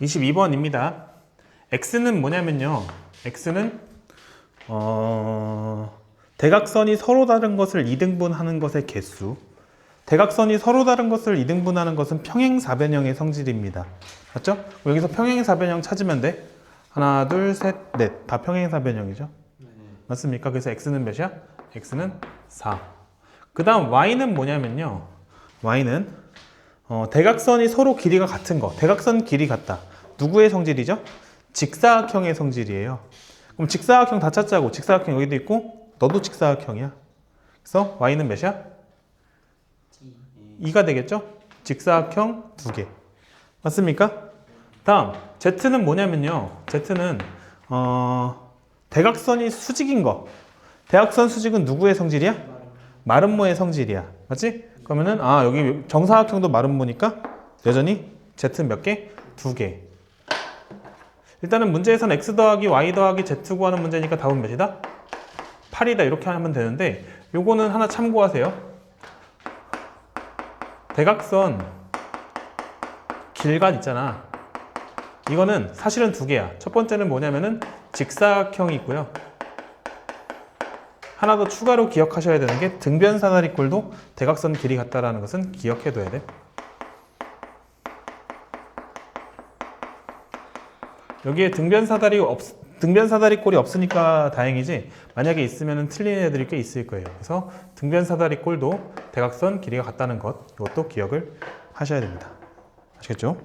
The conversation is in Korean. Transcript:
22번입니다. x는 뭐냐면요. x는 어, 대각선이 서로 다른 것을 이등분하는 것의 개수. 대각선이 서로 다른 것을 이등분하는 것은 평행사변형의 성질입니다. 맞죠? 여기서 평행사변형 찾으면 돼. 하나, 둘, 셋, 넷. 다 평행사변형이죠. 맞습니까? 그래서 x는 몇이야? x는 4. 그 다음 y는 뭐냐면요. y는 어, 대각선이 서로 길이가 같은 거. 대각선 길이 같다. 누구의 성질이죠? 직사각형의 성질이에요. 그럼 직사각형 다 찾자고. 직사각형 여기도 있고 너도 직사각형이야. 그래서 y는 몇이야? 2가 되겠죠? 직사각형 두 개. 맞습니까? 다음 z는 뭐냐면요. z는 어, 대각선이 수직인 거. 대각선 수직은 누구의 성질이야? 마름모의 성질이야. 맞지? 그러면은 아 여기 정사각형도 마름모니까 여전히 z는 몇 개? 두 개. 일단은 문제에선 x 더하기 y 더하기 z 구하는 문제니까 답은 몇이다? 8이다 이렇게 하면 되는데 요거는 하나 참고하세요. 대각선 길간 있잖아. 이거는 사실은 두 개야. 첫 번째는 뭐냐면은 직사각형이 있고요. 하나 더 추가로 기억하셔야 되는 게 등변 사다리꼴도 대각선 길이 같다라는 것은 기억해 둬야 돼. 여기에 등변 사다리 없 등변 사다리 꼴이 없으니까 다행이지 만약에 있으면 틀린 애들이 꽤 있을 거예요. 그래서 등변 사다리 꼴도 대각선 길이가 같다는 것 이것도 기억을 하셔야 됩니다. 아시겠죠?